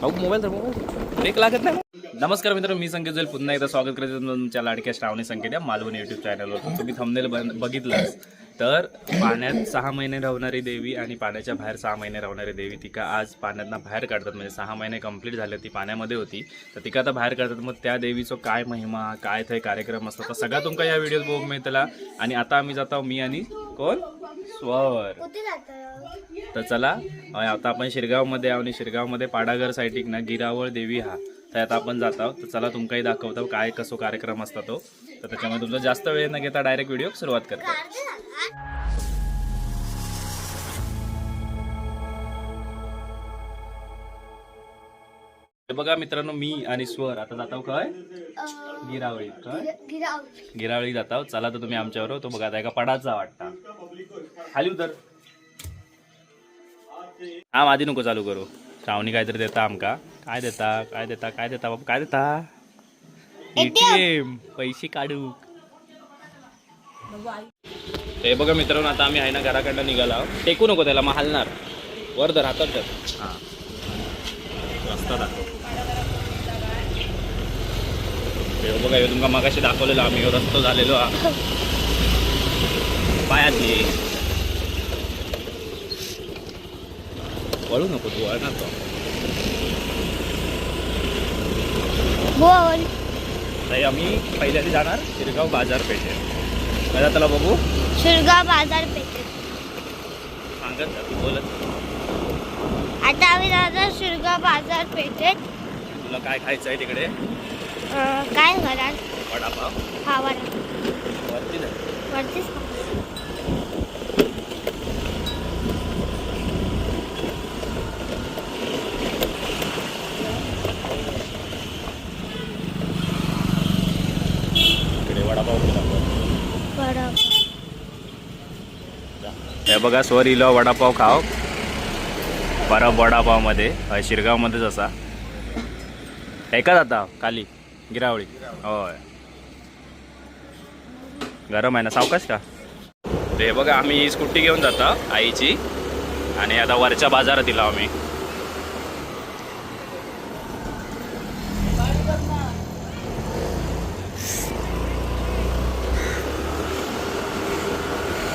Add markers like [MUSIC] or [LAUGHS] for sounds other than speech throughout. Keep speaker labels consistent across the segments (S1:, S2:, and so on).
S1: भाऊ मोबाईल तर mobile break लागत नाही नमस्कार मित्र मी संकेत जोईल. पुन्हा एकदा स्वागत करतो तुमच्या लाडक्या श्रावणी संकेत या मालवणी युट्यूब चॅनलवर तुम्ही थंबनेल बघितलं तर पाण्यात सहा महिने राहणारी देवी आणि पाण्याच्या बाहेर सहा महिने राहणारी देवी तिका आज पाण्यातनं बाहेर काढतात? म्हणजे सहा महिने कंप्लीट झाले ती पाण्यामध्ये होती. तर तिका आता बाहेर काढतात? मग त्या देवीचं काय महिमा काय थंय कार्यक्रम असतो तर सगळा तुमका या व्हिडिओत बघूक मिळतला. आणि आता आम्ही जातो मी आणि कोण? स्वर. तर चला आता आपण शिरगावमध्ये आहो आणि शिरगावमध्ये पाडागर साईटिक ना गिरावळ देवी हा. तर आता आपण जात आहोत. तर चला तुमकाही दाखवतो काय कसो कार्यक्रम असता तो. तर त्याच्यामुळे तुमचा जास्त वेळ न घेता डायरेक्ट व्हिडिओ सुरुवात करतो. बघा मित्रांनो मी आणि स्वर. आता जातो काय? गिरावळी. काय?
S2: गिराव
S1: गिरावळी. जाता चला तर तुम्ही आमच्यावर तो बघा आता एका पडाचा वाटता. खाली उतर. हा आधी नको चालू करू. श्रावणी काहीतरी देता आमका काय देता काय देता काय देता बाबा काय देता? एटीएम पैसे काढू. हे बघा मित्रांनो आता आम्ही आहे ना घराकडनं निघाला. टेकू नको त्याला मग हलणार वर धर हातात धर. हा. रस्ता दाखव. हे बघा हे तुमका मगाशी दाखवलेलं आम्ही रस्तो झालेलो हा पायातली वळू नको तू वळणार तो.
S2: बोल
S1: ताई आम्ही पहिल्यांदा जाणार शिरगाव बाजारपेठेत काय त्याला बघू.
S2: शिरगाव बाजारपेठेत
S1: सांगत जा, तू बोलत
S2: आता आम्ही जातो शिरगाव बाजारपेठेत
S1: तुला काय खायचं आहे तिकडे?
S2: अं, काय कराल
S1: वडापाव.
S2: हा वडा
S1: वरती जा.
S2: वरतीच
S1: तिकडे वडापाव केला
S2: वडा
S1: हे बघा स्वर इलो वडापाव खाव बरं वडापावमध्ये शिरगावमध्येच असा. ऐका जाता खाली गिरावळी. होय. गरम आहे ना सावकाश का? ते बघा आम्ही स्कूटी घेऊन जाता आईची. आणि आता वरच्या बाजारात दिला आम्ही.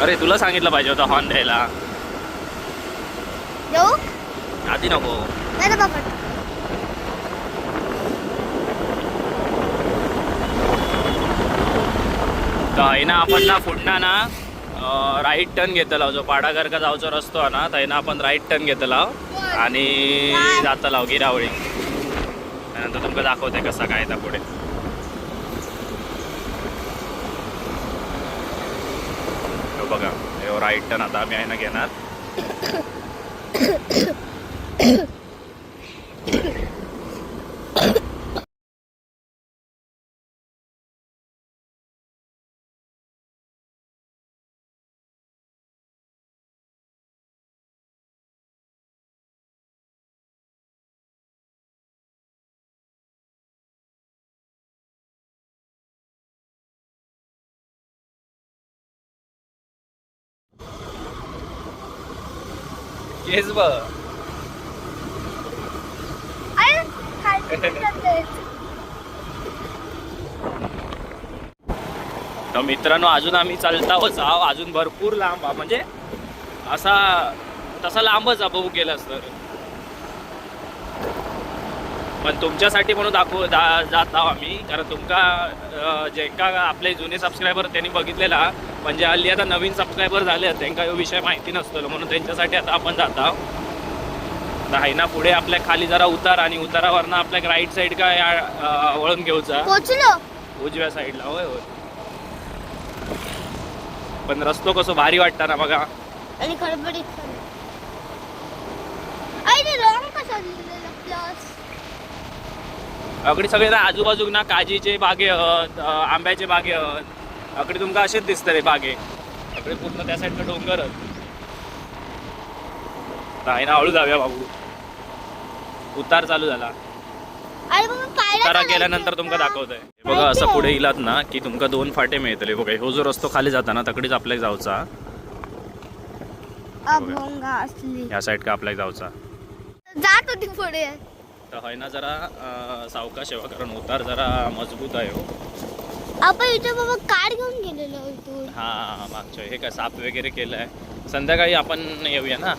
S1: अरे तुला सांगितलं पाहिजे होतं हॉर्न द्यायला. आधी नको. तर आहे ना आपण ना पुन्हा ना राईट टर्न घेतला जो पाडागर का जावचो रस्तो हा ना थंय ना आपण राईट टर्न घेतला आणि जातला गिरावळी. त्यानंतर तुमका दाखवते कसा काय पुढे. बघा हे राईट टर्न आता आम्ही आहे ना घेणार येस बघ. [LAUGHS] तर मित्रांनो अजून आम्ही चालताच आहो अजून भरपूर लांब आहे. म्हणजे असा तसा लांबच बघू गेलास तर पण तुमच्यासाठी म्हणून दाखवू दा जात आहो आम्ही कारण तुमका जे का आपले जुने सबस्क्रायबर त्यांनी बघितलेला म्हणजे हल्ली आता नवीन सबस्क्रायबर झाले आहेत, त्यांना हा विषय माहिती नसतो म्हणून त्यांच्यासाठी आता आपण जात आहोत. आहे ना पुढे आपल्या खाली जरा उतार आणि उतारावरनं आपल्या राईट साईड काय वळून घेऊचा. उजव्या साईडला होय होय. पण रस्तो कसो भारी वाटता ना बघा.
S2: आणि
S1: अकडे सगळे ना आजूबाजूक ना काजीचे बागे आंब्याचे बागे अकडे तुमका असेच दिसतले बागे. अकडे पूर्ण त्या साईडला डोंगर. नाही ना हळू जाऊया बाबू. उतार चालू झाला. उतारा केल्यानंतर तुमका? दाखवतंय. हे बघा असं पुढे इलात ना की तुमका दोन फाटे मिळतले. बघा ह्यो जो रस्तो खाली जाता ना तकडेच आपल्याक जाऊचा. ह्या साईड का आपल्याक जाऊचा.
S2: जात होती पुढे.
S1: तर है ना जरा सावकाश आहे कारण उतार जरा मजबूत आहे हो.
S2: आपण इथे बाबा कार घेऊन गेलेलो इथून
S1: हा मागच्या हे काय साफ वगैरे केलं आहे संध्याकाळी आपण येऊया ना?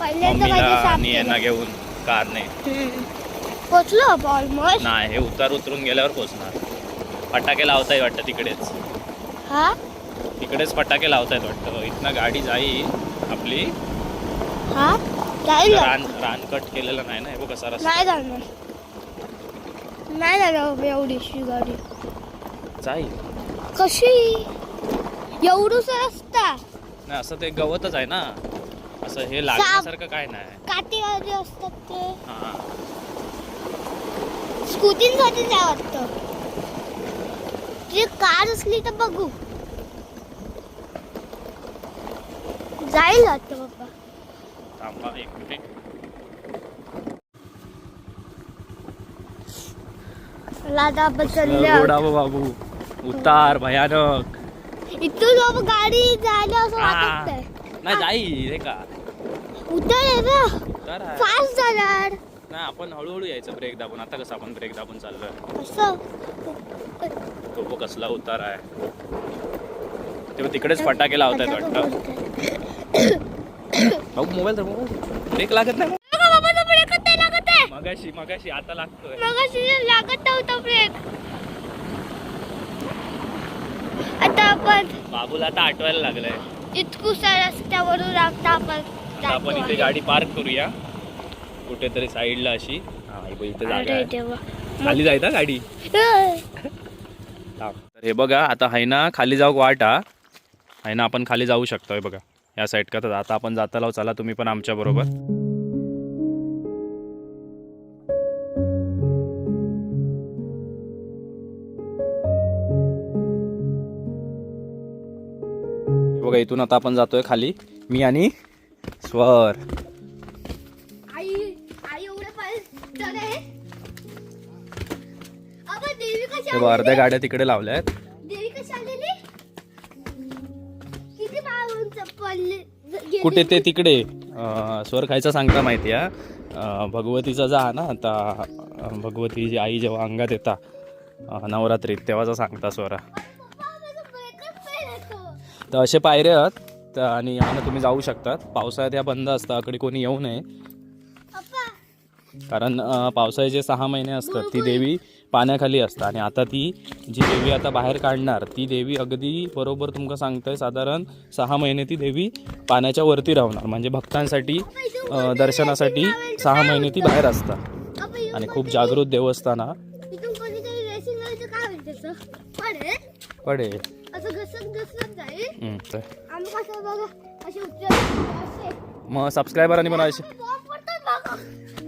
S1: मम्मीला आणि यांना. घेऊन कारने.
S2: हम्म. पोचलो आपण ऑलमोस्ट
S1: नाही हे उतार उतरून गेल्यावर पोचणार. फटाके लावताय वाटतं तिकडेच.
S2: हा?
S1: तिकडेच फटाके लावतायत वाटतं. इथनं गाडी जाईल आपली.
S2: हा? जाईल ना.
S1: रान रानकट केलेलं नाही ना? हे बघ कसा रस्ता
S2: नाही जाणार. नाही जाणार एवढीशी गाडी.
S1: जाईल
S2: कशी? एवढूस रस्ता
S1: नाही असं ते गवतच आहे ना. असं हे लागण्यासारखं काय नाही.
S2: काटेवाडी असतात ते. स्कूटींसाठी जाय वाटतं. तुझी कार असली तर बघू. जाईल वाटतं बाप्पा
S1: थांबा एक मिनिट
S2: लादा
S1: गोडावं बाबू. उतार भयानक.
S2: इथून बाबा गाडी जायला असं. वाटत नाही
S1: नाही जाईल हे का?
S2: उतर आहे ना.
S1: उतार आहे.
S2: फास्ट जाणार.
S1: नाही आपण हळूहळू यायचं ब्रेक दाबून. आता कसं आपण ब्रेक दाबून चाललोय?
S2: असं.
S1: तो बघ कसला उतार आहे. तेव्हा तिकडेच फटाके लावतायत वाटतं. भाऊ मोबाईल तर मोबाईल. ब्रेक लागत नाही मगाशी मगाशी आता लागतोय.
S2: मगाशी लागत नव्हता ब्रेक आता आपण
S1: बाबूला आता आठवायला लागलंय.
S2: इतकुसा रस्त्यावरून आपण
S1: आपण इथे गाडी पार्क करूया. कुठेतरी साईडला अशी. हा हे बघ इथे जागा
S2: अरे
S1: आहे.
S2: देवा.
S1: खाली जायचा गाडी.
S2: अं.
S1: थांब. तर हे बघा आता आहे ना खाली जाऊ वाटा आहे ना आपण खाली जाऊ शकतो हे बघा. या साईड का तर आता आपण जाता लाव चला तुम्ही पण आमच्या बरोबर. बघा इथून आता आपण जातोय खाली. मी आणि स्वर. अर्ध्या? गाड्या तिकडे लावल्या आहेत? कुठे ते तिकडे? स्वर खायचा सांगता माहिती आहे भगवतीचा जा ना आता. अं, भगवतीची आई जेव्हा अंगात येता नवरात्रीत तेव्हाचा सांगता स्वरा. तर असे पायरे आहेत. तर आणि यानं तुम्ही जाऊ शकतात. पावसाळ्यात या बंद असतात. अकडे कोणी येऊ नये. कारण पावसाळ्याचे सहा महिने असतात ती देवी पाण्याखाली असतात. आणि आता ती जी देवी आता बाहेर काढणार ती देवी अगदी बरोबर तुमका सांगतोय. साधारण सहा महिने ती देवी पाण्याच्या वरती राहणार. म्हणजे भक्तांसाठी दर्शनासाठी सहा महिने ती बाहेर असतात. आणि खूप जागृत देवस्थान हा?
S2: पडेल? असं जाईल.
S1: हम्म, तर.
S2: आम्ही कसं बघा? असे.
S1: मग सबस्क्रायबरांनी पण असे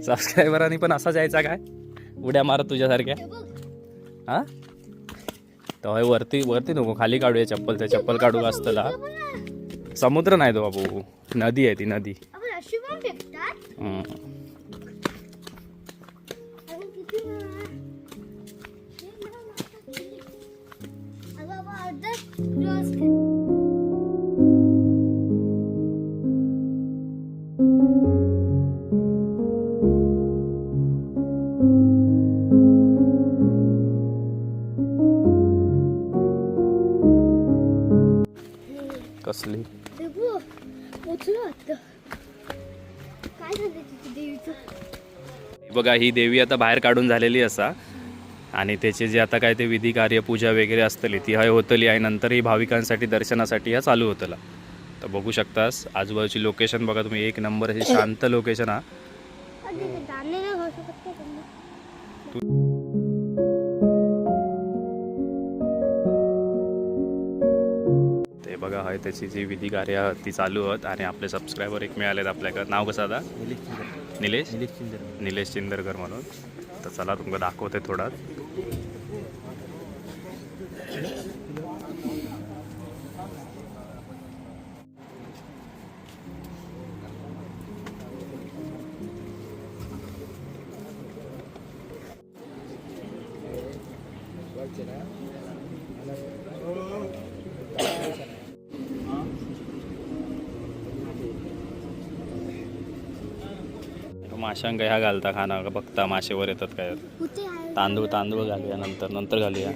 S1: सबस्क्रायबरांनी पण असा जायचा काय? उड्या मारत तुझ्यासारख्या.
S2: हे बघ.
S1: हा? तर होय, वरती वरती नको खाली काढूया चप्पल ते चप्पल काढू असतला
S2: बघ ना.
S1: समुद्र नाही तो बाबू. नदी आहे ती नदी.
S2: आपण अशी पण फेकतात.
S1: हम्म.
S2: किती
S1: कसली.
S2: काय झालं तिथे देवीचं?
S1: बघा ही देवी आता बाहेर काढून झालेली असा. आणि त्याचे जे आता काय ते विधी कार्य पूजा वगैरे असतली ती हय होतली आणि नंतर ही भाविकांसाठी दर्शनासाठी ह्या चालू होतला. तर बघू शकतास आजूबाजूची लोकेशन बघा तुम्ही एक नंबर अशी शांत लोकेशन हा.
S2: ते
S1: बघा हय त्याची जी विधी कार्य ती चालू आहेत आणि आपले सबस्क्रायबर एक मिळालेत आपल्याकडे. नाव कसं आता? निलेश निलेश? चिंदरकर म्हणून. तर चला तुमका दाखवते थोडा. వచ్చిన माशांक ह्या घालता खाना बघता माशेवर येतात काय. तांदूळ तांदूळ घालूया नंतर नंतर घालूया.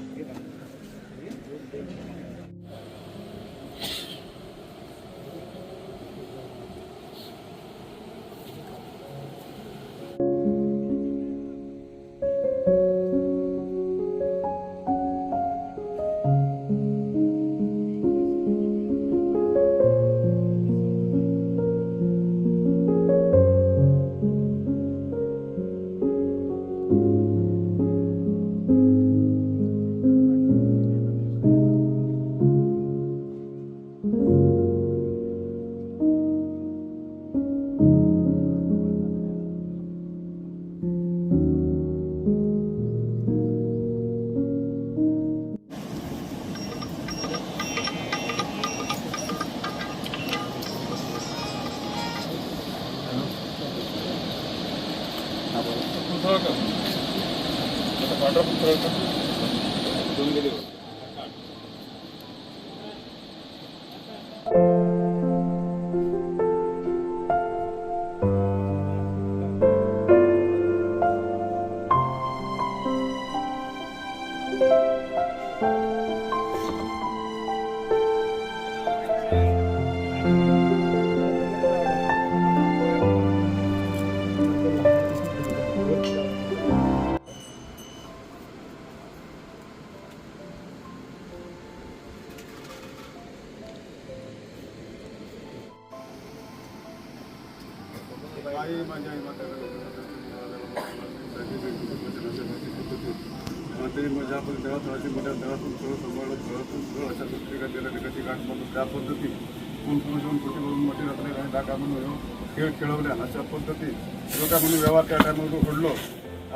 S3: कोण कोण जाऊन कुठे म्हणून मोठी रात्री काही डाका म्हणून खेळ खेळवल्या अशा पद्धती लोका म्हणून व्यवहार त्या टायमावर घडलो?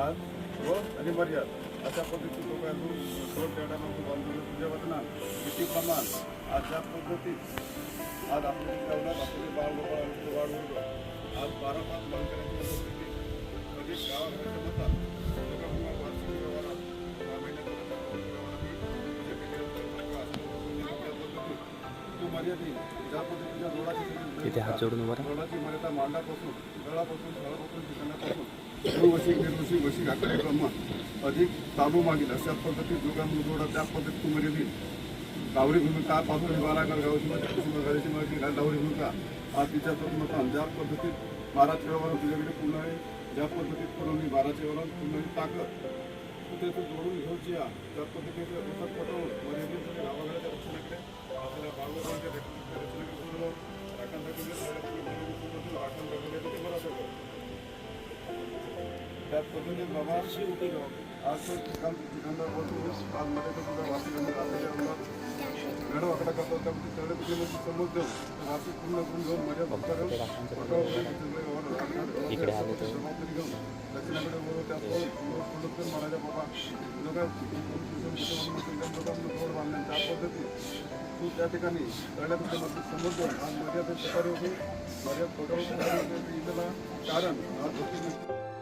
S3: आज व हो? आणि मर्याद. अशा पद्धती लोक अजून रोड त्या टायमावर बांधून तुझ्या वतना किती प्रमाण आज त्या पद्धती आज आपल्या गावात आपले बाळ गोपाळ वाढ होतो आज बारा पाच बंद करायची पद्धती कधी गावाकडे मतात. लोकांना व्यवहारात ज्या पद्धतीच्या रोडाची
S1: इथे हात जोडून उभा राहा.
S3: रोडाची मर्यादा मांडापासून गळापासून फळापासून ठिकाणापासून. वशी निर्वशी वशी कार्यक्रम अधिक ताबू मागील अशा पद्धतीत दुकान जोडा त्या पद्धतीत तू मर्यादी लावरी भूमिका पासून बारा गावची गावाची माहिती घाल लावरी भूमिका आज तिच्या मतान ज्या पद्धतीत बाराच्या व्यवहार तुझ्याकडे पूर्ण आहे ज्या पद्धतीत करून मी बाराच्या व्यवहार पुन्हा ही ताकद तू त्याचं जोडून घेऊची आहे त्या पद्धतीचं असं पटवून मर्यादित गावाकडच्या रक्षणाकडे आपल्याला बागोबाच्या रक्षणाकडे पूर्ण राखण राखून राखण राखून ते बरं सगळं त्या पद्धतीने बाबा आज तो ठिकाण ठिकाणदार बसून आज मध्ये तो तुझा वासी आपल्याला घडव आकडा करतो त्यामध्ये तेवढे तुझे म्हणजे समज देऊ वासी पूर्ण करून घेऊन माझ्या भक्ताकडे इकडे आले तर जबाबदारी घेऊन दक्षिणाकडे वळू त्या पुढे म्हणायच्या बाबा लोक रोड बांधल्या त्या पद्धती तू त्या ठिकाणी पहिल्या तुझ्या मध्ये समज आज मर्यादा सकाळी होती मर्यादा फोटो कारण आज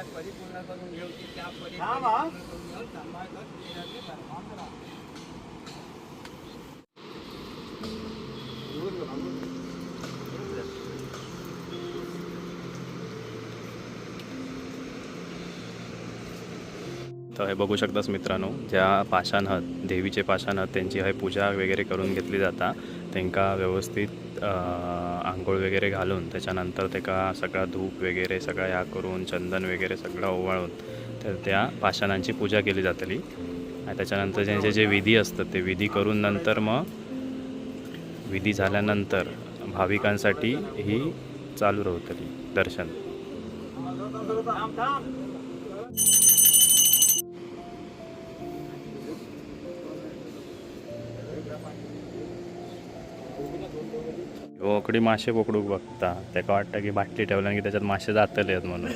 S4: मर्याद परिपूर्ण करून घेऊची त्या परिपूर्ण करून घेऊन सांभाळ कर
S1: तर हे बघू शकतास मित्रांनो ज्या पाषाण हत देवीचे पाषाण हत त्यांची हय पूजा वगैरे करून घेतली जाता. त्यांका व्यवस्थित आंघोळ वगैरे घालून त्याच्यानंतर त्याका सगळा धूप वगैरे सगळा ह्या करून चंदन वगैरे सगळं ओवाळून तर त्या पाषाणांची पूजा केली जातली. आणि त्याच्यानंतर त्यांचे जे विधी असतात ते विधी करून नंतर मग विधी झाल्यानंतर भाविकांसाठी ही चालू राहतली दर्शन. ओकडी मासे पकडूक बघता. त्याका वाटतं की बाटली ठेवल्या की त्याच्यात मासे जातले आहेत म्हणून.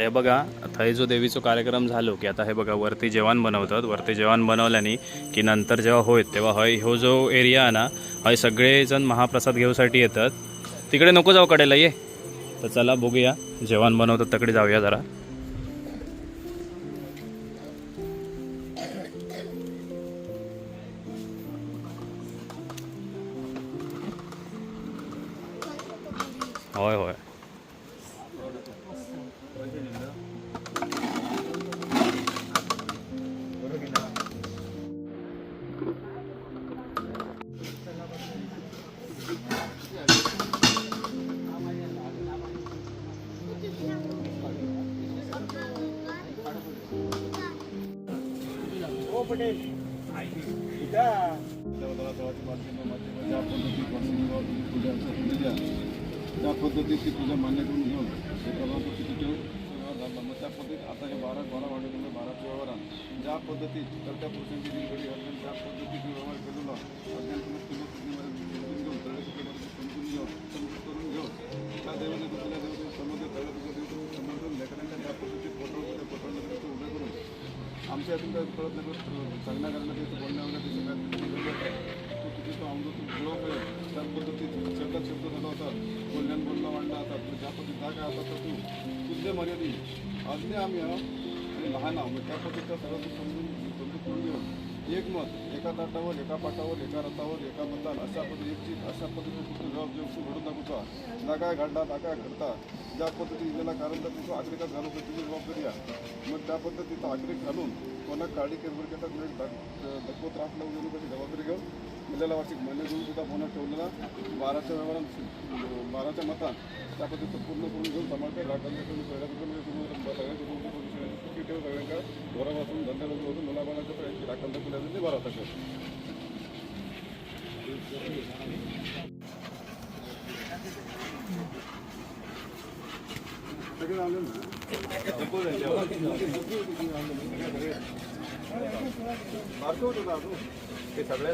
S2: हे
S1: बघा थंय जो देवीचो कार्यक्रम झालो की आता हे बघा वरती जेवण बनवतात. वरती जेवण बनवल्याने की नंतर जेव्हा होईत तेव्हा हय हो जो एरिया आहे ना हय सगळेजण महाप्रसाद घेऊसाठी येतात. तिकडे नको जाऊ कडेला ये. तर चला बघूया जेवण बनवतात तिकडे जाऊया जरा.
S3: त्या पद्धतीत ती पूजा घेऊन ते प्रभाव ठेवून झाला. मग त्या पद्धतीत आता हे बारा बारा वाढवलेलं बाराच्या व्यवहारात ज्या पद्धतीत तर त्या पुरुषांची दिनगडी असेल त्या पद्धतीत व्यवहार केलेला अज्ञान आमच्या काय कळत नाही. पण चांगल्या कारणाला त्याचं बोलण्यावर ते सगळ्यात तो तो अमृत जुळव करेल त्या पद्धतीत शब्दात शब्द झाला होता बोलण्यात बोलणं मांडला होता पण ज्या पद्धतीत जागा होता तर तू तुझे मर्यादी अजूनही आम्ही आणि लहान आहोत. त्या पद्धतीचा सर्व तू समजून समजून करून घेऊन एक मत एका ताटावर एका पाटावर एका रथावर एका मतावर अशा पद्धती अशा पद्धतीने तू जबाब घडून दाखवता. जागा घडला जागा घडता. ज्या पद्धतीने गेला कारण तर आग्रेकात आग्रिकात घालून तुझी जबाबदारी आहे मग त्या पद्धतीचं आग्रेक घालून कोणा काळी केरबर घेतात त्रास लावून घेऊन कशी जबाबदारी घेऊन दिलेला वार्षिक मान्य करून सुद्धा पुन्हा ठेवलेला बाराच्या व्यवहारात बाराच्या मतात त्या पद्धतीचं पूर्ण करून घेऊन समाजच्या ग्राहकांच्या सगळ्या म्हणजे ठेव सगळ्यांका घरापासून धंद्यापासून मुलाबाळाच्या ग्राहकांच्या कुल्याचं ते बरा होता सगळे आले ना? बारकं होतं ना अजून ते सगळे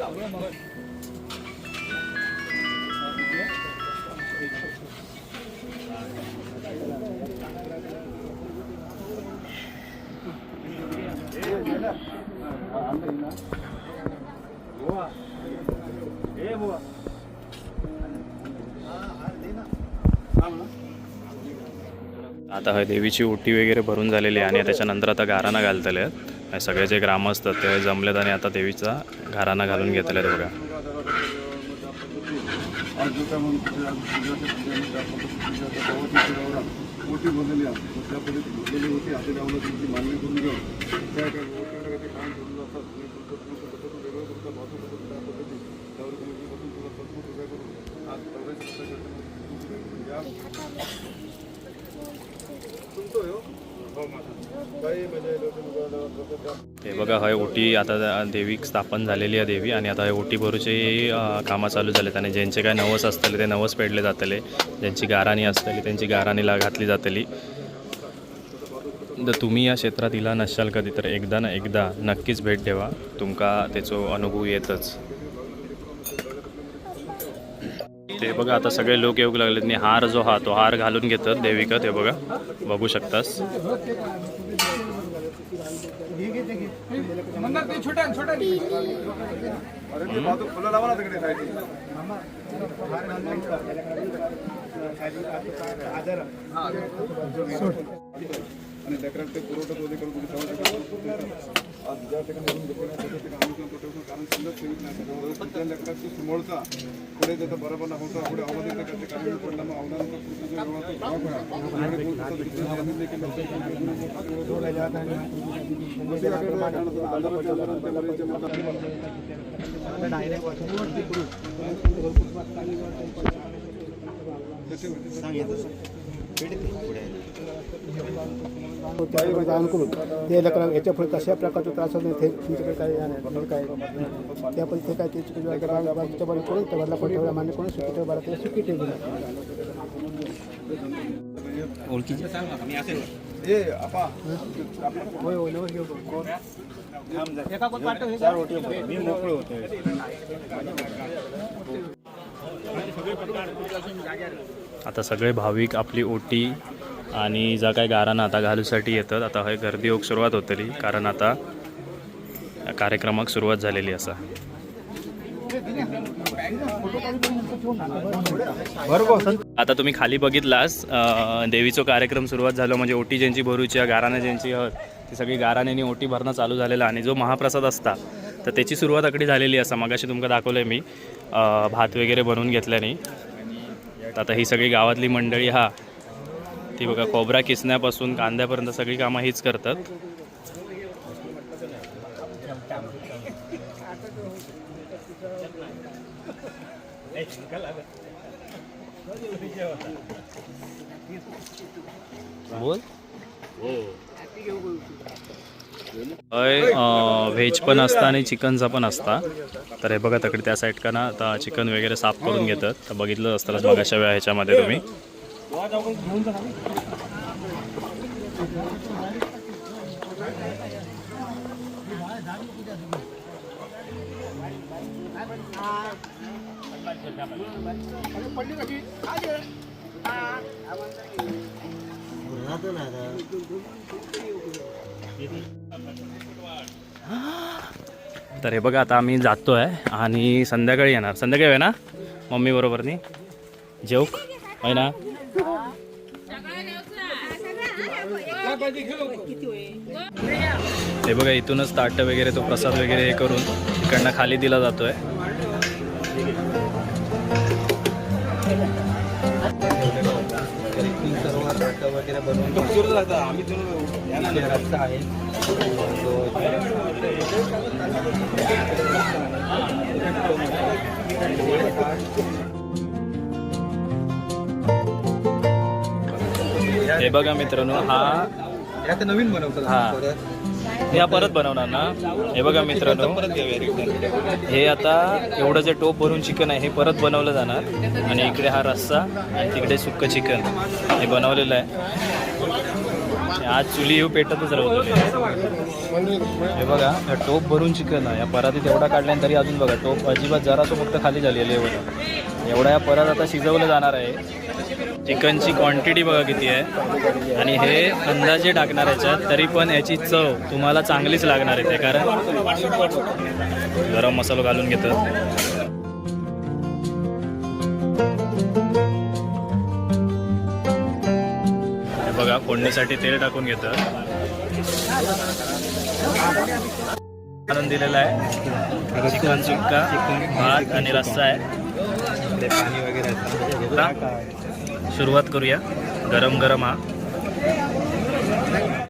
S1: आता हे देवीची ओटी वगैरे भरून झालेली आहे आणि त्याच्यानंतर आता गाराणा घालतले आहेत. सगळे जे ग्राम असतात ते जमलेत आणि आता देवीचा गाराणा घालून घेतले आहेत बघा
S3: हे
S1: बघा हय ओटी आता देवी स्थापन झालेली आहे देवी आणि आता हे ओटी भरूचे कामं चालू झालेत आणि ज्यांचे काय नवस असतले ते नवस पेडले जातले. ज्यांची गाराणी असतली त्यांची गाराणीला घातली जातली. जर तुम्ही या क्षेत्रात इला नसाल कधी तर एकदा ना एकदा नक्कीच भेट द्यावा तुमका त्याचो अनुभव येतच. ते बघा आता सगळे लोक येऊ लागलेत. आणि हार जो हा तो हार घालून घेतात देविका ते बघा. बघू शकतास.
S3: आणि लेकरांना ते पुरवठा वगैरे करून तुम्ही आज ज्या ठिकाणी त्या कारण समजा सेविक नाही लेकराची समोरचा पुढे त्याचा बरोबर ना होता. पुढे आवाज येते का ते मग करा.
S5: त्याच्याकडे अनुकूल ते लेकरा याच्यापुढे कशा प्रकारचा त्रास होत नाही ते तुमच्याकडे काय आहे? म्हणजे काय ते काय ते बाजू करून त्या बाजूला पण ठेवला मान्य करून सुखी ठेवा ते सुकी होय होय
S1: आता सगळे भाविक आपली ओटी आणि जा काय गारांना आता घालूसाठी येतात. आता हय गर्दी होऊक सुरुवात होतली कारण आता या कार्यक्रमाक सुरुवात झालेली असा. आता तुम्ही खाली बघितलास देवीचो कार्यक्रम सुरुवात झालो म्हणजे ओटी ज्यांची भरूची आहे, ज्यांची ती सगळी गाराने ओटी भरणं चालू झालेलं आणि जो महाप्रसाद असता तर त्याची सुरुवात अगदी झालेली असा. मगाशी तुमका दाखवलंय मी भात वगैरे बनवून घेतल्याने. तर आता ही सगळी गावातली मंडळी हा ती बघा खोबरा किसण्यापासून कांद्यापर्यंत सगळी कामं हीच करतात. बोल. व्हेज पण असतं आणि चिकनचा पण असता. तर हे बघा तकडे त्या साईड का ना आता चिकन वगैरे साफ करून घेतात. तर बघितलं असतं अशा वेळा ह्याच्यामध्ये तुम्ही. तर हे बघा आता आम्ही जातो आहे आणि संध्याकाळी येणार. संध्याकाळी आहे ना? मम्मी बरोबर नी जेवक? आहे ना? हे बघा इथूनच ताट वगैरे तो प्रसाद वगैरे हे करून इकडनं खाली दिला जातोय. हे बघा मित्रांनो हा.
S4: आता नवीन बनवतात
S1: हा. हे परत. बनवणार ना. हे बघा मित्रांनो. हे आता एवढं जे टोप भरून चिकन आहे हे परत बनवलं जाणार. आणि इकडे हा रस्सा आणि तिकडे सुक्क चिकन. हे बनवलेलं आहे. आज चुली येऊ पेटतच राहतो हे बघा या टोप भरून चिकन आहे. या परातीत एवढा काढल्यानंतर तरी अजून बघा टोप अजिबात जरासं फक्त खाली झालेली आहे एवढं एवढा या परत आता शिजवलं जाणार आहे. चिकनची क्वांटिटी बघा किती आहे. आणि हे अंदाजे टाकणार याच्यात तरी पण याची चव तुम्हाला चांगलीच लागणार आहे ते कारण गरम मसाला घालून घेतात बघा फोडणीसाठी तेल टाकून घेत दिलेला आहे. चिकन सुक्का भात आणि रस्सा आहे.
S4: पाणी वगैरे
S1: सुरुवात करूया. गरम गरम हा.